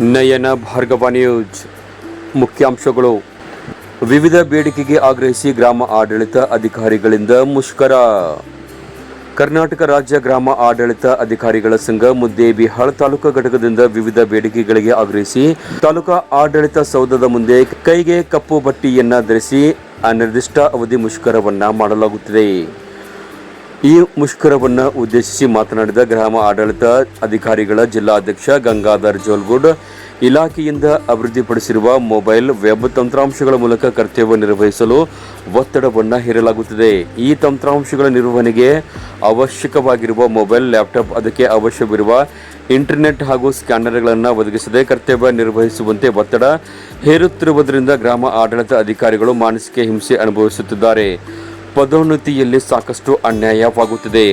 ನಯನ Bhargava news ಮುಖ್ಯಾಂಶಗಳು. ವಿವಿಧ ಬೇಡಿಕೆಗೆ ಆಗ್ರಹಿಸಿ ಗ್ರಾಮ ಆಡಳಿತ ಅಧಿಕಾರಿಗಳಿಂದ ಮುಷ್ಕರ. ಕರ್ನಾಟಕ ರಾಜ್ಯ ಗ್ರಾಮ ಆಡಳಿತ ಅಧಿಕಾರಿಗಳ ಸಂಘ ಮುದ್ದೇಬಿಹಾಳ್ ತಾಲೂಕು ಘಟಕದಿಂದ ವಿವಿಧ ಬೇಡಿಕೆಗಳಿಗೆ ಆಗ್ರಹಿಸಿ ತಾಲೂಕಾ ಆಡಳಿತ ಸೌಧದ ಮುಂದೆ ಕೈಗೆ ಕಪ್ಪು ಬಟ್ಟಿಯನ್ನ ಧರಿಸಿ ಅನಿರ್ದಿಷ್ಟ ಅವಧಿ ಮುಷ್ಕರವನ್ನ ಮಾಡಲಾಗುತ್ತಿದೆ. ಈ ಮುಷ್ಕರವನ್ನು ಉದ್ದೇಶಿಸಿ ಮಾತನಾಡಿದ ಗ್ರಾಮ ಆಡಳಿತ ಅಧಿಕಾರಿಗಳ ಜಿಲ್ಲಾಧ್ಯಕ್ಷ ಗಂಗಾಧರ್ ಜೋಲ್ಗುಡ್, ಇಲಾಖೆಯಿಂದ ಅಭಿವೃದ್ಧಿಪಡಿಸಿರುವ ಮೊಬೈಲ್ ವೆಬ್ ತಂತ್ರಾಂಶಗಳ ಮೂಲಕ ಕರ್ತವ್ಯ ನಿರ್ವಹಿಸಲು ಒತ್ತಡವನ್ನು ಹೇರಲಾಗುತ್ತಿದೆ. ಈ ತಂತ್ರಾಂಶಗಳ ನಿರ್ವಹಣೆಗೆ ಅವಶ್ಯಕವಾಗಿರುವ ಮೊಬೈಲ್, ಲ್ಯಾಪ್ಟಾಪ್ ಅದಕ್ಕೆ ಅವಶ್ಯವಿರುವ ಇಂಟರ್ನೆಟ್ ಹಾಗೂ ಸ್ಕ್ಯಾನರ್ಗಳನ್ನು ಒದಗಿಸದೆ ಕರ್ತವ್ಯ ನಿರ್ವಹಿಸುವಂತೆ ಒತ್ತಡ ಹೇರುತ್ತಿರುವುದರಿಂದ ಗ್ರಾಮ ಆಡಳಿತ ಅಧಿಕಾರಿಗಳು ಮಾನಸಿಕ ಹಿಂಸೆ ಅನುಭವಿಸುತ್ತಿದ್ದಾರೆ. ಪದೋನ್ನತಿಯಲ್ಲಿ ಸಾಕಷ್ಟು ಅನ್ಯಾಯವಾಗುತ್ತಿದೆ.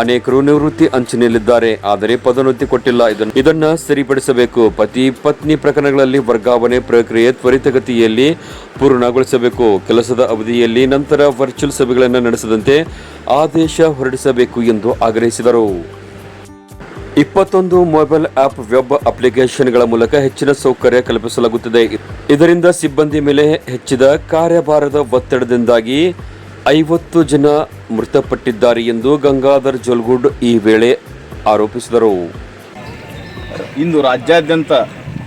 ಅನೇಕರು ನಿವೃತ್ತಿ ಅಂಚಿನಲ್ಲಿದ್ದಾರೆ ಆದರೆ ಪದೋನ್ನತಿ ಕೊಟ್ಟಿಲ್ಲ. ಇದನ್ನು ಸರಿಪಡಿಸಬೇಕು. ಪತಿ ಪತ್ನಿ ಪ್ರಕರಣಗಳಲ್ಲಿ ವರ್ಗಾವಣೆ ಪ್ರಕ್ರಿಯೆ ತ್ವರಿತಗತಿಯಲ್ಲಿ ಪೂರ್ಣಗೊಳಿಸಬೇಕು. ಕೆಲಸದ ಅವಧಿಯಲ್ಲಿ ನಂತರ ವರ್ಚುವಲ್ ಸಭೆಗಳನ್ನು ನಡೆಸದಂತೆ ಆದೇಶ ಹೊರಡಿಸಬೇಕು ಎಂದು ಆಗ್ರಹಿಸಿದರು. ಇಪ್ಪತ್ತೊಂದು ಮೊಬೈಲ್ ಆಪ್ ವೆಬ್ ಅಪ್ಲಿಕೇಶನ್ಗಳ ಮೂಲಕ ಹೆಚ್ಚಿನ ಸೌಕರ್ಯ ಕಲ್ಪಿಸಲಾಗುತ್ತದೆ. ಇದರಿಂದ ಸಿಬ್ಬಂದಿ ಮೇಲೆ ಹೆಚ್ಚಿದ ಕಾರ್ಯಭಾರದ ಒತ್ತಡದಿಂದಾಗಿ ಐವತ್ತು ಜನ ಮೃತಪಟ್ಟಿದ್ದಾರೆ ಎಂದು ಗಂಗಾಧರ್ ಜೊಲ್ಗುಡ್ ಈ ವೇಳೆ ಆರೋಪಿಸಿದರು. ಇಂದು ರಾಜ್ಯಾದ್ಯಂತ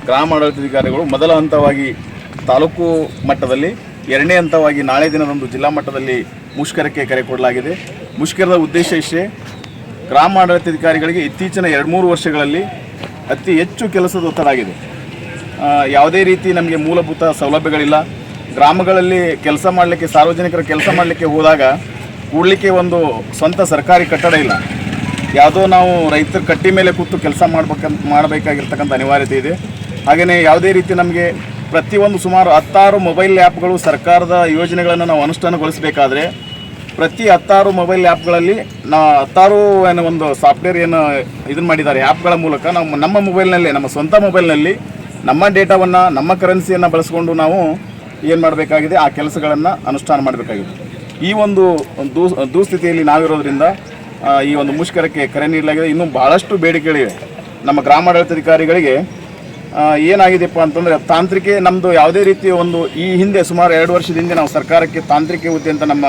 ಗ್ರಾಮ ಆಡಳಿತಾಧಿಕಾರಿಗಳು ಮೊದಲ ಹಂತವಾಗಿ ತಾಲೂಕು ಮಟ್ಟದಲ್ಲಿ, ಎರಡನೇ ಹಂತವಾಗಿ ನಾಳೆ ದಿನದಂದು ಜಿಲ್ಲಾ ಮಟ್ಟದಲ್ಲಿ ಮುಷ್ಕರಕ್ಕೆ ಕರೆ ಕೊಡಲಾಗಿದೆ. ಮುಷ್ಕರದ ಉದ್ದೇಶ ಇಷ್ಟೇ, ಗ್ರಾಮ ಆಡಳಿತಾಧಿಕಾರಿಗಳಿಗೆ ಇತ್ತೀಚಿನ ಎರಡು ಮೂರು ವರ್ಷಗಳಲ್ಲಿ ಅತಿ ಹೆಚ್ಚು ಕೆಲಸದ ಒತ್ತಡ ಆಗಿದೆ ಯಾವುದೇ ರೀತಿ ನಮಗೆ ಮೂಲಭೂತ ಸೌಲಭ್ಯಗಳಿಲ್ಲ. ಗ್ರಾಮಗಳಲ್ಲಿ ಕೆಲಸ ಮಾಡಲಿಕ್ಕೆ, ಸಾರ್ವಜನಿಕರ ಕೆಲಸ ಮಾಡಲಿಕ್ಕೆ ಹೋದಾಗ ಕೂಡಲಿಕ್ಕೆ ಒಂದು ಸ್ವಂತ ಸರ್ಕಾರಿ ಕಟ್ಟಡ ಇಲ್ಲ. ಯಾವುದೋ ನಾವು ರೈತರ ಕಟ್ಟಿ ಮೇಲೆ ಕೂತು ಕೆಲಸ ಮಾಡ್ಬೇಕಂತ ಮಾಡಬೇಕಾಗಿರ್ತಕ್ಕಂಥ ಅನಿವಾರ್ಯತೆ ಇದೆ. ಹಾಗೆಯೇ ಯಾವುದೇ ರೀತಿ ನಮಗೆ ಪ್ರತಿಯೊಂದು ಸುಮಾರು ಹತ್ತಾರು ಮೊಬೈಲ್ ಆ್ಯಪ್ಗಳು ಸರ್ಕಾರದ ಯೋಜನೆಗಳನ್ನು ನಾವು ಅನುಷ್ಠಾನಗೊಳಿಸಬೇಕಾದ್ರೆ ಪ್ರತಿ ಹತ್ತಾರು ಮೊಬೈಲ್ ಆ್ಯಪ್ಗಳಲ್ಲಿ ನಾ, ಹತ್ತಾರು ಏನು ಒಂದು ಸಾಫ್ಟ್ವೇರ್ ಏನು ಇದನ್ನು ಮಾಡಿದ್ದಾರೆ. ಆ್ಯಪ್ಗಳ ಮೂಲಕ ನಾವು ನಮ್ಮ ಮೊಬೈಲ್ನಲ್ಲೇ, ನಮ್ಮ ಸ್ವಂತ ಮೊಬೈಲ್ನಲ್ಲಿ ನಮ್ಮ ಡೇಟಾವನ್ನು, ನಮ್ಮ ಕರೆನ್ಸಿಯನ್ನು ಬಳಸ್ಕೊಂಡು ನಾವು ಏನು ಮಾಡಬೇಕಾಗಿದೆ? ಆ ಕೆಲಸಗಳನ್ನು ಅನುಷ್ಠಾನ ಮಾಡಬೇಕಾಗಿದೆ. ಈ ಒಂದು ದೂ, ದುಸ್ಥಿತಿಯಲ್ಲಿ ನಾವಿರೋದ್ರಿಂದ ಈ ಒಂದು ಮುಷ್ಕರಕ್ಕೆ ಕರೆ ನೀಡಲಾಗಿದೆ. ಇನ್ನೂ ಬಹಳಷ್ಟು ಬೇಡಿಕೆಗಳಿವೆ. ನಮ್ಮ ಗ್ರಾಮಾಡಳಿತಾಧಿಕಾರಿಗಳಿಗೆ ಏನಾಗಿದೆಪ್ಪ ಅಂತಂದರೆ, ತಾಂತ್ರಿಕೆ ನಮ್ಮದು ಯಾವುದೇ ರೀತಿಯ ಒಂದು ಈ ಹಿಂದೆ ಸುಮಾರು ಎರಡು ವರ್ಷದ ಹಿಂದೆ ನಾವು ಸರ್ಕಾರಕ್ಕೆ ತಾಂತ್ರಿಕ ಹುದ್ದೆ ಅಂತ ನಮ್ಮ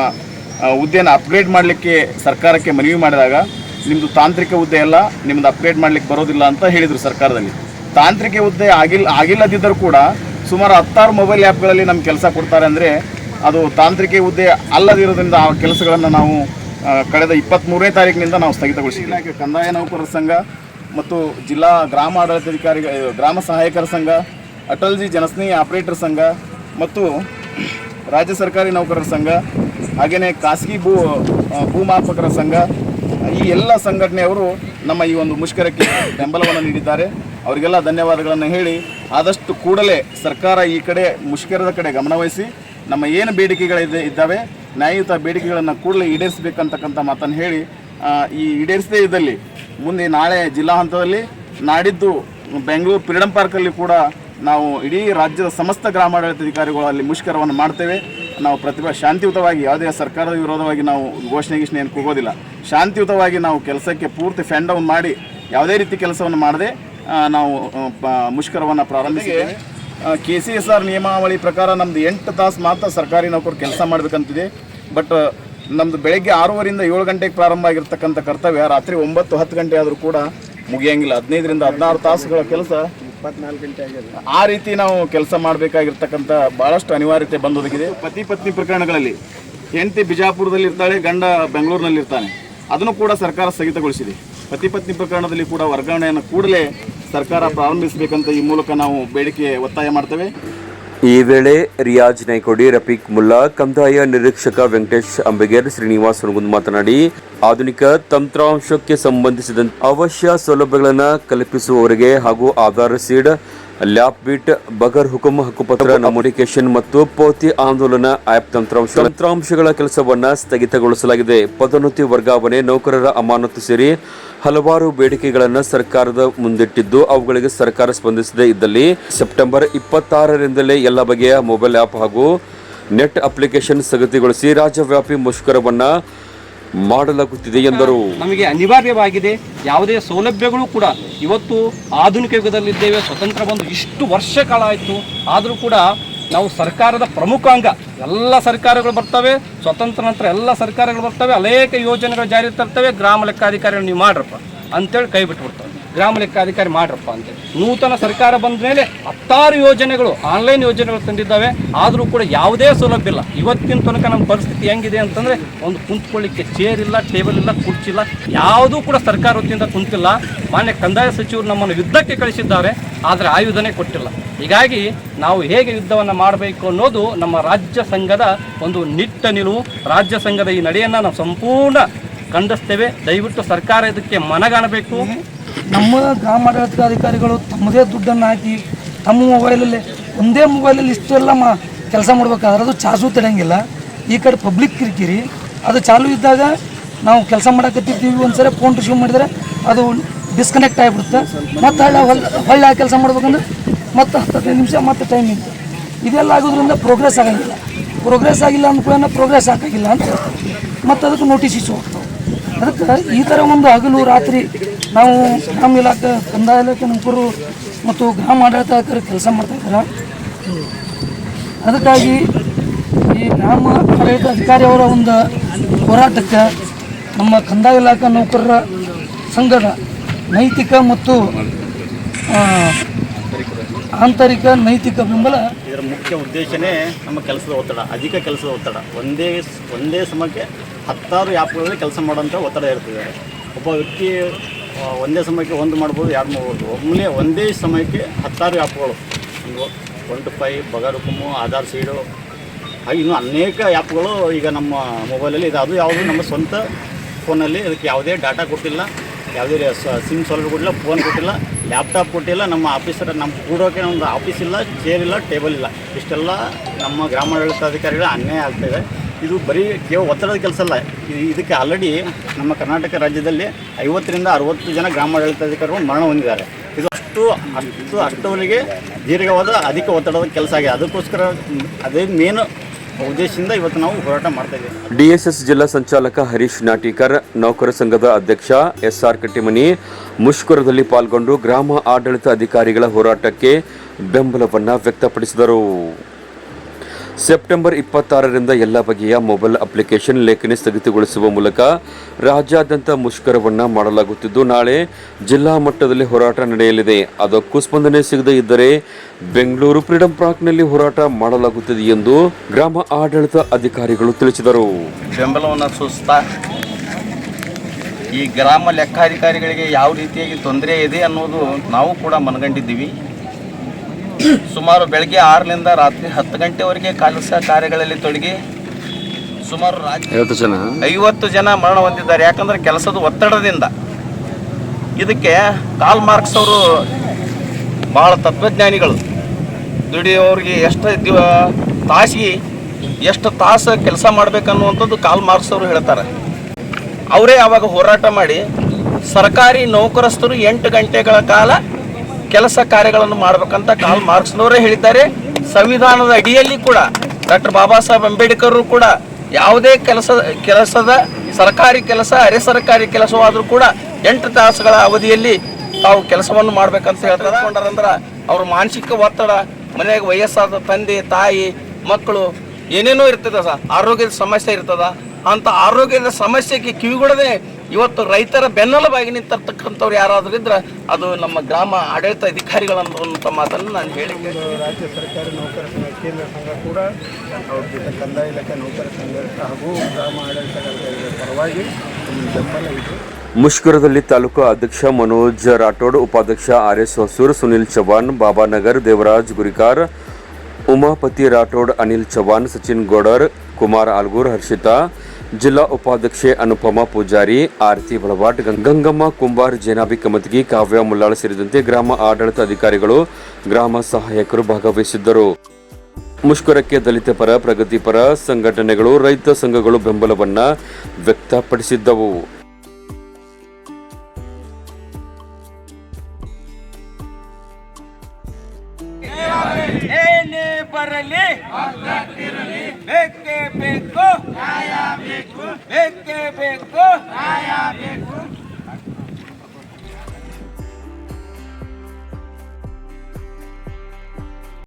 ಹುದ್ದೆಯನ್ನು ಅಪ್ಗ್ರೇಡ್ ಮಾಡಲಿಕ್ಕೆ ಸರ್ಕಾರಕ್ಕೆ ಮನವಿ ಮಾಡಿದಾಗ ನಿಮ್ಮದು ತಾಂತ್ರಿಕ ಹುದ್ದೆ ಎಲ್ಲ ನಿಮ್ಮದು ಅಪ್ಗ್ರೇಡ್ ಮಾಡಲಿಕ್ಕೆ ಬರೋದಿಲ್ಲ ಅಂತ ಹೇಳಿದರು ಸರ್ಕಾರದಲ್ಲಿ. ತಾಂತ್ರಿಕ ಹುದ್ದೆ ಆಗಿಲ್ಲ ಆಗಿಲ್ಲದಿದ್ದರೂ ಕೂಡ ಸುಮಾರು ಹತ್ತಾರು ಮೊಬೈಲ್ ಆ್ಯಪ್ಗಳಲ್ಲಿ ನಮ್ಮ ಕೆಲಸ ಕೊಡ್ತಾರೆ ಅಂದರೆ ಅದು ತಾಂತ್ರಿಕ ಹುದ್ದೆ ಅಲ್ಲದಿರೋದ್ರಿಂದ ಆ ಕೆಲಸಗಳನ್ನು ನಾವು ಕಳೆದ ಇಪ್ಪತ್ತ್ಮೂರನೇ ತಾರೀಕಿನಿಂದ ನಾವು ಸ್ಥಗಿತಗೊಳಿಸಿದ್ದೀವಿ. ಇಲಾಖೆ ಕಂದಾಯ ನೌಕರರ ಸಂಘ ಮತ್ತು ಜಿಲ್ಲಾ ಗ್ರಾಮ ಆಡಳಿತಾಧಿಕಾರಿ ಗ್ರಾಮ ಸಹಾಯಕರ ಸಂಘ ಅಟಲ್ಜಿ ಜನಸ್ನೇಹಿ ಆಪರೇಟರ್ ಸಂಘ ಮತ್ತು ರಾಜ್ಯ ಸರ್ಕಾರಿ ನೌಕರರ ಸಂಘ ಹಾಗೆಯೇ ಖಾಸಗಿ ಭೂ ಭೂಮಾಪಕರ ಸಂಘ, ಈ ಎಲ್ಲ ಸಂಘಟನೆಯವರು ನಮ್ಮ ಈ ಒಂದು ಮುಷ್ಕರಕ್ಕೆ ಬೆಂಬಲವನ್ನು ನೀಡಿದ್ದಾರೆ. ಅವರಿಗೆಲ್ಲ ಧನ್ಯವಾದಗಳನ್ನು ಹೇಳಿ ಆದಷ್ಟು ಕೂಡಲೇ ಸರ್ಕಾರ ಈ ಕಡೆ ಮುಷ್ಕರದ ಕಡೆ ಗಮನವಹಿಸಿ ನಮ್ಮ ಏನು ಬೇಡಿಕೆಗಳಿದೆ ಇದ್ದಾವೆ ನ್ಯಾಯಯುತ ಬೇಡಿಕೆಗಳನ್ನು ಕೂಡಲೇ ಈಡೇರಿಸಬೇಕಂತಕ್ಕಂಥ ಮಾತನ್ನು ಹೇಳಿ ಈ ಈಡೇರಿಸದೇ ಇದ್ದಲ್ಲಿ ಮುಂದೆ ನಾಳೆ ಜಿಲ್ಲಾ ಹಂತದಲ್ಲಿ ನಾಡಿದ್ದು ಬೆಂಗಳೂರು ಫ್ರೀಡಂ ಪಾರ್ಕಲ್ಲಿ ಕೂಡ ನಾವು ಇಡೀ ರಾಜ್ಯದ ಸಮಸ್ತ ಗ್ರಾಮಾಡಳಿತಾಧಿಕಾರಿಗಳು ಅಲ್ಲಿ ಮುಷ್ಕರವನ್ನು ಮಾಡ್ತೇವೆ. ನಾವು ಪ್ರತಿಭಾ ಶಾಂತಿಯುತವಾಗಿ ಯಾವುದೇ ಸರ್ಕಾರದ ವಿರೋಧವಾಗಿ ನಾವು ಘೋಷಣೆ ಗೀಷಣೆ ಏನು ಕೂಗೋದಿಲ್ಲ. ಶಾಂತಿಯುತವಾಗಿ ನಾವು ಕೆಲಸಕ್ಕೆ ಪೂರ್ತಿ ಫ್ಯಾಂಡೌನ್ ಮಾಡಿ ಯಾವುದೇ ರೀತಿ ಕೆಲಸವನ್ನು ಮಾಡದೆ ನಾವು ಮುಷ್ಕರವನ್ನು ಪ್ರಾರಂಭಿಸಿದ್ದೇವೆ. ಕೆ ಸಿ ಎಸ್ ಆರ್ ನಿಯಮಾವಳಿ ಪ್ರಕಾರ ನಮ್ಮದು ಎಂಟು ತಾಸು ಮಾತ್ರ ಸರ್ಕಾರಿ ನೌಕರು ಕೆಲಸ ಮಾಡಬೇಕಂತಿದೆ. ಬಟ್ ನಮ್ಮದು ಬೆಳಗ್ಗೆ ಆರೂವರಿಂದ ಏಳು ಗಂಟೆಗೆ ಪ್ರಾರಂಭ ಆಗಿರ್ತಕ್ಕಂಥ ಕರ್ತವ್ಯ. ರಾತ್ರಿ ಒಂಬತ್ತು ಹತ್ತು ಗಂಟೆ ಆದರೂ ಕೂಡ ಮುಗಿಯಂಗಿಲ್ಲ. ಹದಿನೈದರಿಂದ ಹದಿನಾರು ತಾಸುಗಳ ಕೆಲಸ ಇಪ್ಪತ್ನಾಲ್ಕು ಗಂಟೆ ಆಗಿದೆ. ಆ ರೀತಿ ನಾವು ಕೆಲಸ ಮಾಡಬೇಕಾಗಿರ್ತಕ್ಕಂಥ ಭಾಳಷ್ಟು ಅನಿವಾರ್ಯತೆ ಬಂದೊದಗಿದೆ. ಪತಿ ಪತ್ನಿ ಪ್ರಕರಣಗಳಲ್ಲಿ ಹೆಂಡತಿ ಬಿಜಾಪುರದಲ್ಲಿ ಇರ್ತಾಳೆ ಗಂಡ ಬೆಂಗಳೂರಿನಲ್ಲಿ ಇರ್ತಾನೆ ಅದನ್ನು ಕೂಡ ಸರ್ಕಾರ ಸ್ಥಗಿತಗೊಳಿಸಿದೆ. ಪತಿ ಪತ್ನಿ ಪ್ರಕರಣದಲ್ಲಿ ಕೂಡ ವರ್ಗಾವಣೆಯನ್ನು ಕೂಡಲೇ ಸರ್ಕಾರ ಪ್ರಾರಂಭಿಸಬೇಕಂತ ಈ ಮೂಲಕ ನಾವು ಬೇಡಿಕೆ ಒತ್ತಾಯ ಮಾಡ್ತೇವೆ. ಈ ವೇಳೆ ರಿಯಾಜ್ ನೈಕೋಡಿ ರಫೀಕ್ ಮುಲ್ಲಾ, ಕಂದಾಯ ನಿರೀಕ್ಷಕ ವೆಂಕಟೇಶ್ ಅಂಬಿಗೇರ್, ಶ್ರೀನಿವಾಸ್ ಹುಣಗುಂದ್ ಮಾತನಾಡಿ, ಆಧುನಿಕ ತಂತ್ರಾಂಶಕ್ಕೆ ಸಂಬಂಧಿಸಿದಂತೆ ಅವಶ್ಯ ಸೌಲಭ್ಯಗಳನ್ನು ಕಲ್ಪಿಸುವವರಿಗೆ ಹಾಗೂ ಆಧಾರ್ ಸೀಡ್ ಲ್ಯಾಪ್ ಬಿಟ್ ಬಗರ್ ಹುಕುಂ ಹಕ್ಕುಪತ್ರ ನಮೂಡಿಕೇಶನ್ ಮತ್ತು ಪೋತಿ ಆಂದೋಲನ ಆಪ್ ತಂತ್ರಾಂಶ ತಂತ್ರಾಂಶಗಳ ಕೆಲಸವನ್ನ ಸ್ಥಗಿತಗೊಳಿಸಲಾಗಿದೆ. ಪದೋನ್ನತಿ ವರ್ಗಾವಣೆ, ನೌಕರರ ಅಮಾನತು ಸೇರಿ ಹಲವಾರು ಬೇಡಿಕೆಗಳನ್ನು ಸರ್ಕಾರದ ಮುಂದಿಟ್ಟಿದ್ದು, ಅವುಗಳಿಗೆ ಸರ್ಕಾರ ಸ್ಪಂದಿಸದೇ ಇದ್ದಲ್ಲಿ ಸೆಪ್ಟೆಂಬರ್ ಇಪ್ಪತ್ತಾರರಿಂದಲೇ ಎಲ್ಲ ಬಗೆಯ ಮೊಬೈಲ್ ಆ್ಯಪ್ ಹಾಗೂ ನೆಟ್ ಅಪ್ಲಿಕೇಶನ್ ಸ್ಥಗಿತಗೊಳಿಸಿ ರಾಜ್ಯವ್ಯಾಪಿ ಮುಷ್ಕರವನ್ನ ಮಾಡಲಾಗುತ್ತಿದೆ ಎಂದರು. ನಮಗೆ ಅನಿವಾರ್ಯವಾಗಿದೆ, ಯಾವುದೇ ಸೌಲಭ್ಯಗಳು ಕೂಡ ಇವತ್ತು ಆಧುನಿಕ ಯುಗದಲ್ಲಿದ್ದೇವೆ, ಸ್ವತಂತ್ರ ಬಂದು ಇಷ್ಟು ವರ್ಷ ಕಾಲ ಆಯಿತು, ಆದರೂ ಕೂಡ ನಾವು ಸರ್ಕಾರದ ಪ್ರಮುಖ ಅಂಗ, ಎಲ್ಲ ಸರ್ಕಾರಗಳು ಬರ್ತವೆ, ಸ್ವತಂತ್ರ ನಂತರ ಎಲ್ಲ ಸರ್ಕಾರಗಳು ಬರ್ತವೆ, ಅನೇಕ ಯೋಜನೆಗಳು ಜಾರಿ ತರ್ತವೆ, ಗ್ರಾಮ ಲೆಕ್ಕಾಧಿಕಾರಿಗಳು ನೀವು ಮಾಡ್ರಪ್ಪ, ಅಂತೇಳಿ ಕೈ ಬಿಟ್ಬಿಡ್ತವೆ ಗ್ರಾಮ ಲೆಕ್ಕಾಧಿಕಾರಿ ಮಾಡ್ರಪ್ಪ ಅಂತ ನೂತನ ಸರ್ಕಾರ ಬಂದ ಮೇಲೆ ಹತ್ತಾರು ಯೋಜನೆಗಳು, ಆನ್ಲೈನ್ ಯೋಜನೆಗಳು ತಂದಿದ್ದಾವೆ. ಆದರೂ ಕೂಡ ಯಾವುದೇ ಸೌಲಭ್ಯ ಇಲ್ಲ. ಇವತ್ತಿನ ತನಕ ನಮ್ಮ ಪರಿಸ್ಥಿತಿ ಹೆಂಗಿದೆ ಅಂತಂದರೆ ಒಂದು ಕುಂತ್ಕೊಳ್ಳಿಕ್ಕೆ ಚೇರ್ ಇಲ್ಲ ಟೇಬಲ್ ಇಲ್ಲ ಕುರ್ಚಿಲ್ಲ ಯಾವುದೂ ಕೂಡ ಸರ್ಕಾರ ವತಿಯಿಂದ ಕುಂತಿಲ್ಲ. ಮಾನ್ಯ ಕಂದಾಯ ಸಚಿವರು ನಮ್ಮನ್ನು ಯುದ್ಧಕ್ಕೆ ಕಳಿಸಿದ್ದಾರೆ, ಆದರೆ ಆಯುಧನೇ ಕೊಟ್ಟಿಲ್ಲ. ಹೀಗಾಗಿ ನಾವು ಹೇಗೆ ಯುದ್ಧವನ್ನು ಮಾಡಬೇಕು ಅನ್ನೋದು ನಮ್ಮ ರಾಜ್ಯ ಸಂಘದ ಒಂದು ನಿಟ್ಟ ನಿಲುವು. ರಾಜ್ಯ ಸಂಘದ ಈ ನಡೆಯನ್ನು ನಾವು ಸಂಪೂರ್ಣ ಖಂಡಿಸ್ತೇವೆ. ದಯವಿಟ್ಟು ಸರ್ಕಾರ ಇದಕ್ಕೆ ಮನಗಾಣಬೇಕು. ನಮ್ಮ ಗ್ರಾಮ ಆಡಳಿತಾಧಿಕಾರಿಗಳು ತಮ್ಮದೇ ದುಡ್ಡನ್ನು ಹಾಕಿ ತಮ್ಮ ಮೊಬೈಲಲ್ಲಿ ಒಂದೇ ಮೊಬೈಲಲ್ಲಿ ಇಷ್ಟೆಲ್ಲ ಮಾ ಕೆಲಸ ಮಾಡ್ಬೇಕಾದ್ರೆ ಅದು ಚಾಸು ತಡೆಯಂಗಿಲ್ಲ. ಈ ಕಡೆ ಪಬ್ಲಿಕ್ ಕಿರಿಕಿರಿ, ಅದು ಚಾಲು ಇದ್ದಾಗ ನಾವು ಕೆಲಸ ಮಾಡಕತ್ತಿರ್ತೀವಿ ಒಂದ್ಸರಿ ಫೋನ್ ರಿಸೀವ್ ಮಾಡಿದರೆ ಅದು ಡಿಸ್ಕನೆಕ್ಟ್ ಆಗಿಬಿಡುತ್ತೆ. ಮತ್ತು ಹಳ್ಳ ಹೊಳ್ಳೆ ಕೆಲಸ ಮಾಡ್ಬೇಕಂದ್ರೆ ಮತ್ತೆ ಹತ್ತು ಹದಿನೈದು ನಿಮಿಷ ಮತ್ತೆ ಟೈಮ್ ಇತ್ತು ಇದೆಲ್ಲ ಆಗೋದ್ರಿಂದ ಪ್ರೋಗ್ರೆಸ್ ಆಗೋಂಗಿಲ್ಲ. ಪ್ರೋಗ್ರೆಸ್ ಆಗಿಲ್ಲ ಅಂದ್ಕೊಳ್ಳೋಣ ಪ್ರೋಗ್ರೆಸ್ ಹಾಕಾಗಿಲ್ಲ ಅಂತ ಮತ್ತು ಅದಕ್ಕೆ ನೋಟಿಸ್ ಇಶ್ಯೂ ಹೋಗ್ತಾವೆ. ಅದಕ್ಕೆ ಈ ಥರ ಒಂದು ಹಗಲು ರಾತ್ರಿ ನಾವು ಗ್ರಾಮ ಇಲಾಖೆ, ಕಂದಾಯ ಇಲಾಖೆ, ನೌಕರರು ಮತ್ತು ಗ್ರಾಮ ಆಡಳಿತಾಧಿಕಾರಿ ಕೆಲಸ ಮಾಡ್ತಾ ಇದ್ದಾರೆ. ಅದಕ್ಕಾಗಿ ಈ ಗ್ರಾಮ ಆಡಳಿತ ಅಧಿಕಾರಿಯವರ ಒಂದು ಹೋರಾಟಕ್ಕೆ ನಮ್ಮ ಕಂದಾಯ ಇಲಾಖೆ ನೌಕರರ ಸಂಘದ ನೈತಿಕ ಮತ್ತು ಆಂತರಿಕ ನೈತಿಕ ಬೆಂಬಲ ಇದರ ಮುಖ್ಯ ಉದ್ದೇಶನೇ ನಮ್ಮ ಕೆಲಸದ ಒತ್ತಡ, ಅಧಿಕ ಕೆಲಸದ ಒತ್ತಡ. ಒಂದೇ ಒಂದೇ ಸಮಯಕ್ಕೆ ಹತ್ತಾರು ಆ್ಯಪ್ಗಳಲ್ಲಿ ಕೆಲಸ ಮಾಡೋಂಥ ಒತ್ತಡ ಇರ್ತದೆ. ಒಬ್ಬ ವ್ಯಕ್ತಿ ಒಂದೇ ಸಮಯಕ್ಕೆ ಒಂದು ಮಾಡ್ಬೋದು, ಎರಡು ಮಾಡ್ಬೋದು. ಒಮ್ಮೆ ಒಂದೇ ಸಮಯಕ್ಕೆ ಹತ್ತಾರು ಆ್ಯಪ್ಗಳು. ಒಂದು one to five Aadhaar seed. ಹಾಗೆ ಇನ್ನೂ ಅನೇಕ ಆ್ಯಪ್ಗಳು ಈಗ ನಮ್ಮ ಮೊಬೈಲಲ್ಲಿ ಇದೆ. ಅದು ಯಾವುದು ನಮ್ಮ ಸ್ವಂತ ಫೋನಲ್ಲಿ, ಅದಕ್ಕೆ ಯಾವುದೇ ಡಾಟಾ ಕೊಟ್ಟಿಲ್ಲ. ಯಾವುದೇ ಸಿಮ್ ಸೌಲಭ್ಯ ಕೊಟ್ಟಿಲ್ಲ, ಫೋನ್ ಕೊಟ್ಟಿಲ್ಲ, ಲ್ಯಾಪ್ಟಾಪ್ ಕೊಟ್ಟಿಲ್ಲ. ನಮ್ಮ ಆಫೀಸರ್, ನಮ್ಮ ಕೂಡೋಕೆ ಒಂದು ಆಫೀಸ್ ಇಲ್ಲ ಚೇರ್ ಇಲ್ಲ ಟೇಬಲ್ ಇಲ್ಲ. ಇಷ್ಟೆಲ್ಲ ನಮ್ಮ ಗ್ರಾಮಾಡಳಿತಾಧಿಕಾರಿಗಳ ಅನ್ಯಾಯ ಆಗ್ತಾಯಿದೆ ಇದು ಬರೀ ಕೇವಲ ಒತ್ತಡದ ಕೆಲಸ ಅಲ್ಲ ಇದಕ್ಕೆ ಆಲ್ರೆಡಿ ನಮ್ಮ ಕರ್ನಾಟಕ ರಾಜ್ಯದಲ್ಲಿ ಐವತ್ತರಿಂದ ಅರವತ್ತು ಜನ ಗ್ರಾಮಾಡಳಿತಾಧಿಕಾರಿಗಳು ಮರಣ ಹೊಂದಿದ್ದಾರೆ. ಇದು ಅಷ್ಟು ಅಷ್ಟು ಅಷ್ಟವರಿಗೆ ದೀರ್ಘವಾದ ಅಧಿಕ ಒತ್ತಡದ ಕೆಲಸ ಆಗಿದೆ. ಅದಕ್ಕೋಸ್ಕರ ಅದೇ ಮೇನ್ ಉದ್ದೇಶದಿಂದ ಇವತ್ತು ನಾವು ಹೋರಾಟ ಮಾಡ್ತಾ ಇದ್ದೀವಿ. ಡಿಎಸ್ಎಸ್ ಜಿಲ್ಲಾ ಸಂಚಾಲಕ ಹರೀಶ್ ನಾಟಿಕರ್, ನೌಕರ ಸಂಘದ ಅಧ್ಯಕ್ಷ ಎಸ್ಆರ್ ಕಟ್ಟಿಮನಿ ಮುಷ್ಕರದಲ್ಲಿ ಪಾಲ್ಗೊಂಡು ಗ್ರಾಮ ಆಡಳಿತ ಅಧಿಕಾರಿಗಳ ಹೋರಾಟಕ್ಕೆ ಬೆಂಬಲವನ್ನು ವ್ಯಕ್ತಪಡಿಸಿದರು. ಸೆಪ್ಟೆಂಬರ್ ಇಪ್ಪತ್ತಾರರಿಂದ ಎಲ್ಲ ಬಗೆಯ ಮೊಬೈಲ್ ಅಪ್ಲಿಕೇಶನ್ ಲೇಖನಿ ಸ್ಥಗಿತಗೊಳಿಸುವ ಮೂಲಕ ರಾಜ್ಯಾದ್ಯಂತ ಮುಷ್ಕರವನ್ನು ಮಾಡಲಾಗುತ್ತಿದ್ದು, ನಾಳೆ ಜಿಲ್ಲಾ ಮಟ್ಟದಲ್ಲಿ ಹೋರಾಟ ನಡೆಯಲಿದೆ. ಅದಕ್ಕೂ ಸ್ಪಂದನೆ ಸಿಗದೇ ಇದ್ದರೆ ಬೆಂಗಳೂರು ಫ್ರೀಡಂ ಪಾರ್ಕ್ನಲ್ಲಿ ಹೋರಾಟ ಮಾಡಲಾಗುತ್ತದೆ ಎಂದು ಗ್ರಾಮ ಆಡಳಿತ ಅಧಿಕಾರಿಗಳು ತಿಳಿಸಿದರು. ಬೆಂಬಲವನ್ನು ಸೂಚಿಸ್ತಾ, ಈ ಗ್ರಾಮ ಲೆಕ್ಕಾಧಿಕಾರಿಗಳಿಗೆ ಯಾವ ರೀತಿಯಾಗಿ ತೊಂದರೆ ಇದೆ ಅನ್ನೋದು ನಾವು ಕೂಡ ಮನಗಂಡಿದ್ದೀವಿ. ಸುಮಾರು ಬೆಳಗ್ಗೆ ಆರರಿಂದ ರಾತ್ರಿ ಹತ್ತು ಗಂಟೆವರೆಗೆ ಕೆಲಸ ಕಾರ್ಯಗಳಲ್ಲಿ ತೊಡಗಿ ಸುಮಾರು ರಾಜ್ಯ ಐವತ್ತು ಜನ? ಮರಣ ಹೊಂದಿದ್ದಾರೆ. ಯಾಕಂದ್ರೆ ಕೆಲಸದ ಒತ್ತಡದಿಂದ. ಇದಕ್ಕೆ ಕಾಲ್ ಮಾರ್ಕ್ಸ್ ಅವರು ಬಹಳ ತತ್ವಜ್ಞಾನಿಗಳು. ದುಡಿಯೋರಿಗೆ ಎಷ್ಟು ದಿವ ತಾಸಿಗೆ ಎಷ್ಟು ತಾಸು ಕೆಲಸ ಮಾಡಬೇಕನ್ನುವಂಥದ್ದು ಕಾಲ್ ಮಾರ್ಕ್ಸ್ ಅವರು ಹೇಳ್ತಾರೆ. ಅವರೇ ಆವಾಗ ಹೋರಾಟ ಮಾಡಿ ಸರ್ಕಾರಿ ನೌಕರಸ್ಥರು ಎಂಟು ಗಂಟೆಗಳ ಕಾಲ ಕೆಲಸ ಕಾರ್ಯಗಳನ್ನು ಮಾಡಬೇಕಂತ ಕಾಲ್ ಮಾರ್ಕ್ಸ್ನವರೇ ಹೇಳಿದ್ದಾರೆ. ಸಂವಿಧಾನದ ಅಡಿಯಲ್ಲಿ ಕೂಡ ಡಾಕ್ಟರ್ ಬಾಬಾ ಸಾಹೇಬ್ ಅಂಬೇಡ್ಕರ್ ಕೂಡ ಯಾವುದೇ ಕೆಲಸ, ಕೆಲಸದ ಸರ್ಕಾರಿ ಕೆಲಸ, ಅರೆ ಸರ್ಕಾರಿ ಕೆಲಸವಾದರೂ ಕೂಡ ಎಂಟು ತಾಸುಗಳ ಅವಧಿಯಲ್ಲಿ ತಾವು ಕೆಲಸವನ್ನು ಮಾಡ್ಬೇಕಂತ ಹೇಳ್ತಾರೆ ಅವ್ರ ಮಾನಸಿಕ ಒತ್ತಡ, ಮನೆಯಾಗ ವಯಸ್ಸಾದ ತಂದೆ, ತಾಯಿ, ಮಕ್ಕಳು ಏನೇನೋ ಇರ್ತದ ಸರ್. ಆರೋಗ್ಯದ ಸಮಸ್ಯೆ ಇರ್ತದ. ಅಂತ ಆರೋಗ್ಯದ ಸಮಸ್ಯೆಗೆ ಕಿವಿಗೊಡದೆ ಇವತ್ತು ರೈತರ ಬೆನ್ನೆಲುಬಾಗಿ ನಿಂತಿರ್ತಕ್ಕಂಥವ್ರು ಯಾರಾದರೂ ಇದ್ರೆ ಅದು ನಮ್ಮ ಗ್ರಾಮ ಆಡಳಿತ ಅಧಿಕಾರಿಗಳಂತ ಮಾತನ್ನು ನಾನು ಹೇಳಿ ರಾಜ್ಯ ಸರ್ಕಾರಿ ನೌಕರ ಸಂಘ ಕೇಂದ್ರ ಸಂಘ ಕೂಡ ಅವ್ರ ಕಂದಾಯ ಇಲಾಖೆ ನೌಕರ ಸಂಘ ಹಾಗೂ ಗ್ರಾಮ ಆಡಳಿತ ಪರವಾಗಿ ಬೆಂಬಲ ಇದೆ. ಮುಷ್ಕರದಲ್ಲಿ ತಾಲೂಕು ಅಧ್ಯಕ್ಷ ಮನೋಜ್ ರಾಠೋಡ್ ಉಪಾಧ್ಯಕ್ಷ ಆರ್ ಎಸ್ ಹೊಸೂರ್ ಸುನಿಲ್ ಚವಾನ್ ಬಾಬಾನಗರ್ ದೇವರಾಜ್ ಗುರಿಕಾರ್ ಉಮಾಪತಿ ರಾಠೋಡ್ ಅನಿಲ್ ಚವಾನ್ ಸಚಿನ್ ಗೌಡರ್ ಕುಮಾರ್ ಆಲ್ಗೂರ್ ಹರ್ಷಿತಾ ಜಿಲ್ಲಾ ಉಪಾಧ್ಯಕ್ಷೆ ಅನುಪಮಾ ಪೂಜಾರಿ, ಆರತಿ ಬಳವಾಟ್ ಗಂಗಮ್ಮ, ಕುಂಬಾರ್, ಜೇನಾಬಿ ಕಮತಗಿ ಕಾವ್ಯ ಮುಲ್ಲಾಳ ಸೇರಿದಂತೆ ಗ್ರಾಮ ಆಡಳಿತ ಅಧಿಕಾರಿಗಳು, ಗ್ರಾಮ ಸಹಾಯಕರು ಭಾಗವಹಿಸಿದ್ದರು. ಮುಷ್ಕರಕ್ಕೆ ದಲಿತ ಪರ ಪ್ರಗತಿಪರ ಸಂಘಟನೆಗಳು, ರೈತ ಸಂಘಗಳು ಬೆಂಬಲವನ್ನ ವ್ಯಕ್ತಪಡಿಸಿದ್ದವು. ಏನೇ ಬರಲಿ. ಬೇಕೇ ಬೇಕು. ಬೇಕೇ. ಬೇಕು.